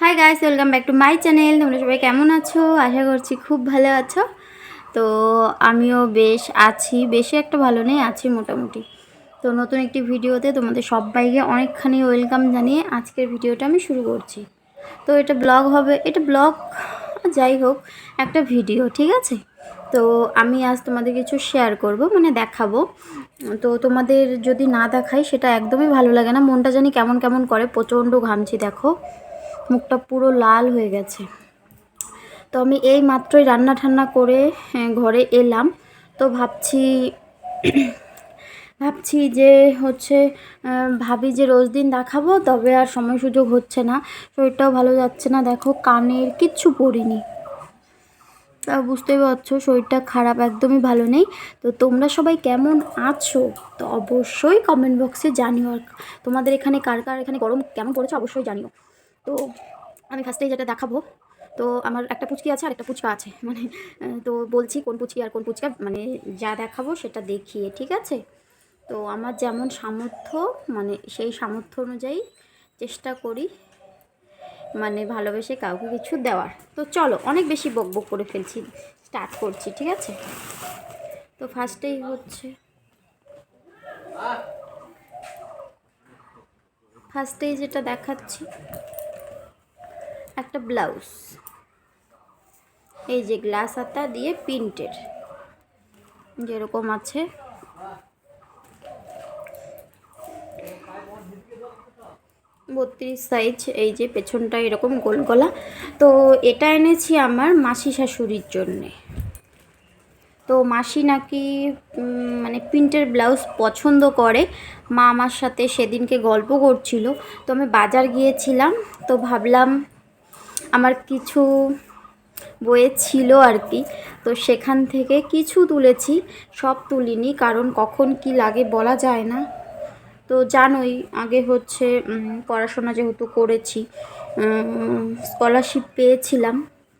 Hi guys welcome back to my channel তোমরা সবাই কেমন আছো? আশা করছি খুব ভালো আছো। তো আমিও বেশ আছি। বেশি একটা ভালো নেই, আছি মোটামুটি। তো নতুন একটি ভিডিওতে তোমাদের সবাইকে অনেকখানি ওয়েলকাম জানিয়ে আজকের ভিডিওটা আমি শুরু করছি। তো এটা ব্লগ হবে, এটা ব্লগ যাই হোক, একটা ভিডিও ঠিক আছে? তো আমি আজ তোমাদের কিছু শেয়ার করব মানে দেখাবো। তো তোমাদের যদি না দেখাই, সেটা একদমই ভালো লাগে না। মনটা জানি কেমন কেমন করে, প্রচণ্ড ঘামছি, দেখো। মুখটা পুরো লাল হয়ে গেছে। তো আমি এই মাত্রই রান্না ঠান্না করে হ্যাঁ, ঘরে এলাম। তো ভাবছি ভাবছি যে হচ্ছে ভাবি যে রোজ দিন দেখাবো তবে আর সময় সুযোগ হচ্ছে না। শরীরটাও ভালো যাচ্ছে না দেখো কানের কিচ্ছু পরিনি তা বুঝতেই পারছ শরীরটা খারাপ একদমই ভালো নেই। তো তোমরা সবাই কেমন আছো? তো অবশ্যই কমেন্ট বক্সে জানিও। আর তোমাদের এখানে কার কার এখানে গরম কেমন পড়েছে অবশ্যই জানিও। তো আমি ফার্স্টেই যেটা দেখাবো। তো আমার একটা পুচকি আছে আর একটা পুচকা আছে। মানে তো বলছি কোন পুচকি আর কোন পুচকা মানে যা দেখাবো সেটা দেখিয়ে, ঠিক আছে? তো আমার যেমন সামর্থ্য মানে সেই সামর্থ্য অনুযায়ী চেষ্টা করি মানে ভালোবেসে কাউকে কিছু দেওয়ার। তো চলো, অনেক বেশি বক বক করে ফেলছি স্টার্ট করছি, ঠিক আছে? তো ফার্স্টেই হচ্ছে ফার্স্টেই যেটা দেখাচ্ছি একটা ব্লাউজ। এই যে গ্লাস হাতা দিয়ে প্রিন্টের। যেরকম আছে। বত্রিশ সাইজ, এই যে পেছনটা এরকম গোল গলা। তো এটা এনেছি আমার মাসি শাশুড়ির জন্যে। তো মাসি নাকি মানে প্রিন্টের ব্লাউজ পছন্দ করে। মা আমার সাথে সেদিনকে গল্প করছিল। তো আমি বাজার গিয়েছিলাম। তো ভাবলাম আমার কিছু বইয়ে ছিল আর কি। তো সেখান থেকে কিছু তুলেছি, সব তুলিনি, কারণ কখন কি লাগে বলা যায় না। তো জানোই, আগে হচ্ছে পড়াশোনা যেহেতু করেছি স্কলারশিপ পেয়েছিলাম,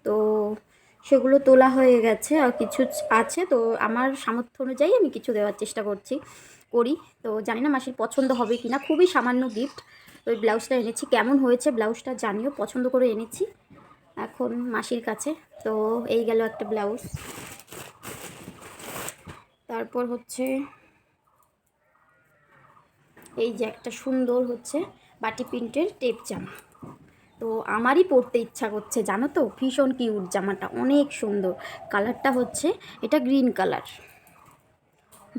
তো সেগুলো তোলা হয়ে গেছে, আর কিছু আছে, তো আমার সামর্থ্য অনুযায়ী আমি কিছু দেওয়ার চেষ্টা করছি, করি। তো জানি না মাসির পছন্দ হবে কি না খুবই সামান্য গিফট ওই ব্লাউজটা এনেছি, কেমন হয়েছে ব্লাউজটা জানিও, পছন্দ করে এনেছি। এখন মাসির কাছে। তো এই গেল একটা ব্লাউজ। তারপর হচ্ছে এই যে একটা সুন্দর হচ্ছে বাটি প্রিন্টের টেপ জামা। তো আমারই পরতে ইচ্ছা করছে, জানো তো? ভীষণ কিউট জামাটা, অনেক সুন্দর। কালারটা হচ্ছে এটা গ্রিন কালার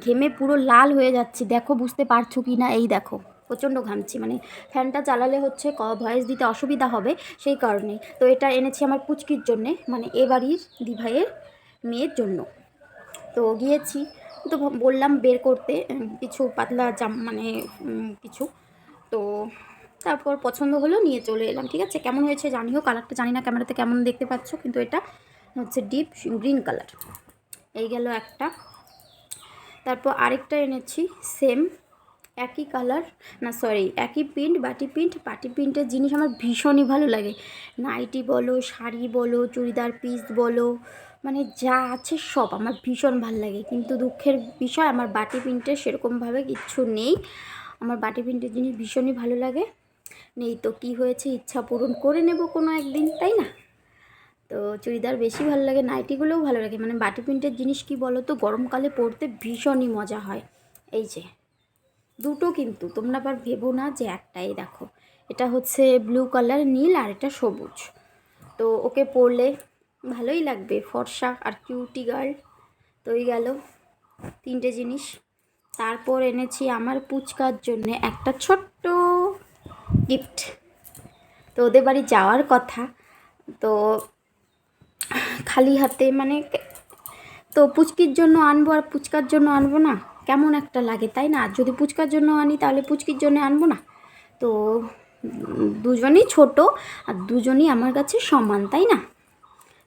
ঘেমে পুরো লাল হয়ে যাচ্ছে, দেখো বুঝতে পারছ কি না এই দেখো। প্রচণ্ড ঘামছি। মানে ফ্যানটা চালালে হচ্ছে ক, ভয়েস দিতে অসুবিধা হবে সেই কারণে তো এটা এনেছি আমার পুচকির জন্যে মানে এ বাড়ির দিভাইয়ের মেয়ের জন্য। তো গিয়েছি, তো বললাম বের করতে কিছু পাতলা জাম মানে কিছু। তো তারপর পছন্দ হলো, নিয়ে চলে এলাম, ঠিক আছে? কেমন হয়েছে জানিও, কালারটা জানি না ক্যামেরাতে কেমন দেখতে পাচ্ছ, কিন্তু এটা হচ্ছে ডিপ গ্রিন কালার। এই গেল একটা। তারপর আরেকটা এনেছি, সেম একই কালার না সরি একই প্রিন্ট বাটি প্রিন্ট বাটি প্রিন্টের জিনিস আমার ভীষণই ভালো লাগে। নাইটি বলো, শাড়ি বলো, চুড়িদার পিস বলো মানে যা আছে সব আমার ভীষণ ভালো লাগে। কিন্তু দুঃখের বিষয়, আমার বাটি প্রিন্টের সেরকমভাবে কিচ্ছু নেই। আমার বাটি প্রিন্টের জিনিস ভীষণই ভালো লাগে। নেই তো কি হয়েছে, ইচ্ছা পূরণ করে নেব কোনো একদিন, তাই না? তো চুড়িদার বেশি ভালো লাগে, নাইটিগুলোও ভালো লাগে। মানে বাটি প্রিন্টের জিনিস কি বলো তো গরমকালে পরতে ভীষণই মজা হয়। এই যে। দুটো কিন্তু, তোমরা আবার ভেবো না যে একটাই, দেখো। এটা হচ্ছে ব্লু কালার নীল আর এটা সবুজ। তো ওকে পরলে ভালোই লাগবে, ফর্সা আর কিউটি গার্ল তো এই গেল তিনটে জিনিস। তারপর এনেছি আমার পুচকার জন্য একটা ছোট্ট গিফট তো ওদের বাড়ি যাওয়ার কথা। তো খালি হাতে মানে তো পুচকির জন্য আনব আর পুচকার জন্য আনব না? কেমন একটা লাগে, তাই না? আর যদি পুচকার জন্য আনি, তাহলে পুচকির জন্য আনব না। তো দুজনই ছোট আর দুজনই আমার কাছে সমান, তাই না?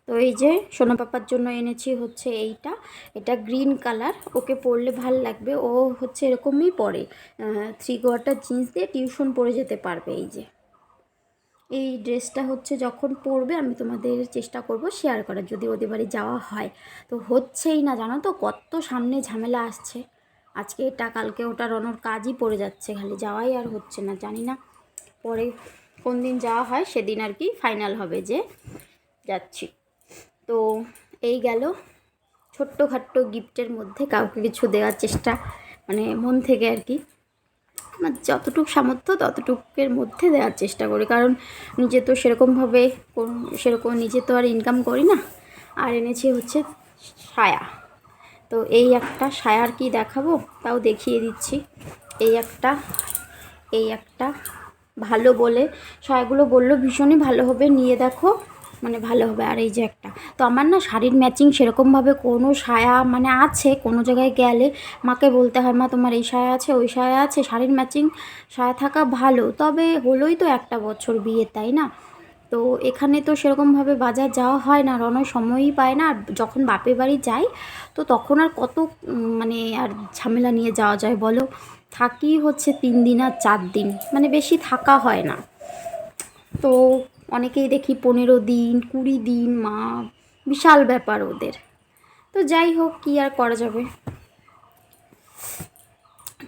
তো এই যে সোনা পাপার জন্য এনেছি হচ্ছে এইটা। এটা গ্রিন কালার, ওকে পরলে ভালো লাগবে। ও হচ্ছে এরকমই পরে। থ্রি কোয়ার্টার জিন্স দিয়ে টিউশন পরে যেতে পারবে এই যে। এই ড্রেসটা হচ্ছে যখন পরবে, আমি তোমাদের চেষ্টা করব শেয়ার করার, যদি ওদের বাড়ি যাওয়া হয়। তো হচ্ছেই না, জানো তো? কত সামনে ঝামেলা আসছে। আজকে এটা কালকে ওটা রনর কাজই পড়ে যাচ্ছে খালি, যাওয়াই আর হচ্ছে না, জানি না। পরে কোন দিন যাওয়া হয় সেদিন আর কি ফাইনাল হবে যে যাচ্ছি। তো এই গেল ছোট্টখাট্ট গিফটের মধ্যে কাউকে কিছু দেওয়ার চেষ্টা মানে মন থেকে আর কি। আমার যতটুকু সামর্থ্য ততটুকের মধ্যে দেওয়ার চেষ্টা করি, কারণ নিজে তো সেরকমভাবে সেরকম নিজে তো আর ইনকাম করি না। আর এনেছি হচ্ছে সায়া তো এই একটা সায়ার কি দেখাবো? তাও দেখিয়ে দিচ্ছি। এই একটা এই একটা ভালো বলে। সায়াগুলো বলল, ভীষণই ভালো হবে। নিয়ে দেখো। মানে ভালো হবে। আর এই যে একটা। তো আমার না শাড়ির ম্যাচিং সেরকমভাবে কোনো সায়া মানে আছে, কোনো জায়গায় গেলে মাকে বলতে হয়, মা, তোমার এই সায়া আছে, ওই সায়া আছে। শাড়ির ম্যাচিং সায়া থাকা ভালো। তবে হলোই তো একটা বছর বিয়ে, তাই না? তো এখানে তো সেরকমভাবে বাজার যাওয়া হয় না রনয় সময়ই পায় না। আর যখন বাপের বাড়ি যাই, তো তখন আর কত মানে আর ঝামেলা নিয়ে যাওয়া যায় বলো? থাকি হচ্ছে তিন দিন আর চার দিন মানে বেশি থাকা হয় না। তো অনেকেই দেখি পনেরো দিন, কুড়ি দিন, মা, বিশাল ব্যাপার ওদের। তো যাই হোক, কী আর করা যাবে?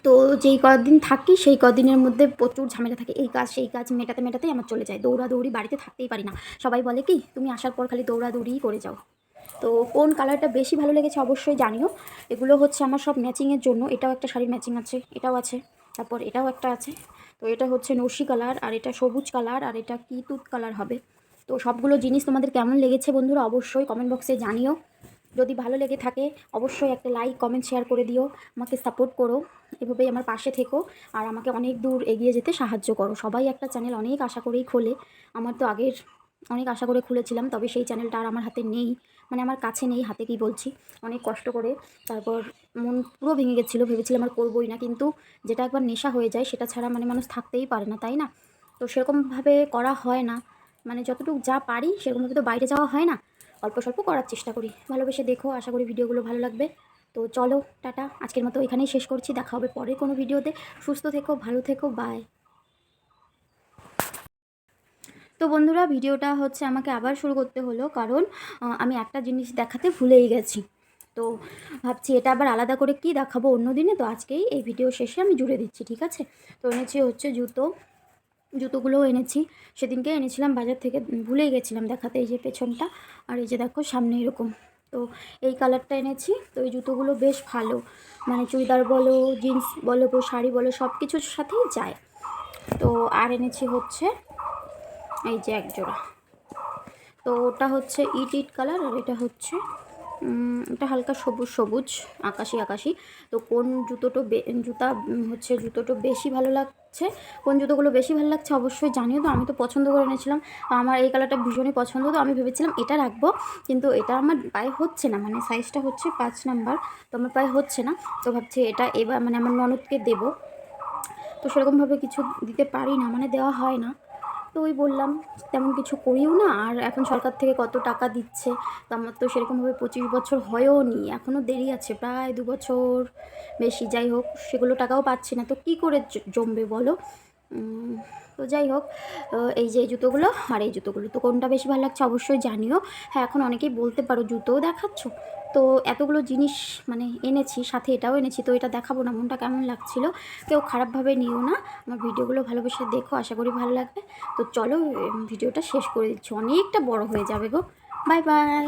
তো যেই কদিন থাকি, সেই কদিনের মধ্যে প্রচুর ঝামেলা থাকে। এই কাজ, সেই কাজ মেটাতে, মেটাতেই আমার চলে যায়। দৌড়াদৌড়ি বাড়িতে থাকতেই পারি না। সবাই বলে কি, তুমি আসার পর খালি দৌড়াদৌড়িই করে যাও। তো কোন কালারটা বেশি ভালো লেগেছে অবশ্যই জানিও। এগুলো হচ্ছে আমার সব ম্যাচিংয়ের জন্য। এটাও একটা শাড়ির ম্যাচিং আছে, এটাও আছে, তারপর এটাও একটা আছে। তো এটা হচ্ছে নসি কালার, আর এটা সবুজ কালার, আর এটা কি তুত কালার হবে? তো সবগুলো জিনিস তোমাদের কেমন লেগেছে বন্ধুরা, অবশ্যই কমেন্ট বক্সে জানিও। যদি ভালো লেগে থাকে, অবশ্যই একটা লাইক কমেন্ট শেয়ার করে দিও। আমাকে সাপোর্ট করো। এভাবেই আমার পাশে থেকো। আর আমাকে অনেক দূর এগিয়ে যেতে সাহায্য করো। সবাই একটা চ্যানেল অনেক আশা করেই খোলে। আমার তো আগের অনেক আশা করে খুলেছিলাম, তবে সেই চ্যানেলটা আর আমার হাতে নেই। মানে আমার কাছে নেই, হাতে কি বলছি? অনেক কষ্ট করে। তারপর মন পুরো ভেঙে গেছিল, ভেবেছিলাম আর করবোই না। কিন্তু যেটা একবার নেশা হয়ে যায়, সেটা ছাড়া মানে মানুষ থাকতেই পারে না, তাই না? তো সেরকমভাবে করা হয় না। মানে যতটুকু যা পারি, সেরকমভাবে তো বাইরে যাওয়া হয় না। অল্প স্বল্প করার চেষ্টা করি। ভালোবেসে দেখো, আশা করি ভিডিওগুলো ভালো লাগবে। তো চলো, টাটা। আজকের মতো এখানেই শেষ করছি। দেখা হবে পরের কোনো ভিডিওতে। সুস্থ থেকো, ভালো থেকো বাই তো বন্ধুরা, ভিডিওটা হচ্ছে আমাকে আবার শুরু করতে হলো কারণ আমি একটা জিনিস দেখাতে ভুলেই গেছি। তো ভাবছি এটা আবার আলাদা করে কি দেখাবো অন্য দিনে? তো আজকেই এই ভিডিও শেষে আমি জুড়ে দিচ্ছি, ঠিক আছে? তো এনেছি হচ্ছে জুতো। জুতোগুলোও এনেছি। সেদিনকে এনেছিলাম বাজার থেকে ভুলেই গেছিলাম দেখাতে এই যে পেছনটা। আর এই যে দেখো সামনে এরকম। তো এই কালারটা এনেছি। তো এই জুতোগুলো বেশ ভালো। মানে চুড়িদার বলো, জিন্স বলো শাড়ি বলো সব কিছুর সাথেই যায়। তো আর এনেছি হচ্ছে এই যে এক জোড়া। তো ওটা হচ্ছে ইট ইট কালার আর এটা হচ্ছে এটা হালকা সবুজ সবুজ, আকাশি আকাশি। তো কোন জুতোটো জুতা হচ্ছে জুতোটা বেশি ভালো লাগছে কোন জুতোগুলো বেশি ভালো লাগছে অবশ্যই জানিও তো, আমি তো পছন্দ করে এনেছিলাম। আমার এই কালারটা ভীষণই পছন্দ তো আমি ভেবেছিলাম এটা রাখব, কিন্তু এটা আমার পায়ে হচ্ছে না মানে সাইজটা হচ্ছে পাঁচ নাম্বার, তো আমার পায়ে হচ্ছে না, তো ভাবছি এটা এবার মানে আমার ননদকে দেবো। তো সেরকমভাবে কিছু দিতে পারি না মানে দেওয়া হয় না। তো ওই বললাম, তেমন কিছু করিও না, আর এখন সরকার থেকে কত টাকা দিচ্ছে, তো আমার তো সেরকমভাবে পঁচিশ বছর হয়েও নি এখনও দেরি আছে, প্রায় দু বছর বেশি, যাই হোক, সেগুলো টাকাও পাচ্ছি না, তো কি করে জমবে বলো? তো যাই হোক এই যে জুতোগুলো আর এই জুতোগুলো তো কোনটা বেশি ভালো লাগছে অবশ্যই জানিও। হ্যাঁ এখন অনেকেই বলতে পারো জুতোও দেখাচ্ছ? তো এতগুলো জিনিস মানে এনেছি, সাথে এটাও এনেছি, তো এটা দেখাবো না, মনটা কেমন লাগছিল? কেউ খারাপভাবে নিও না, আমার ভিডিওগুলো ভালোবেসে দেখো, আশা করি ভালো লাগবে। তো চলো ভিডিওটা শেষ করে দিচ্ছি, অনেকটা বড় হয়ে যাবে গো। Bye bye!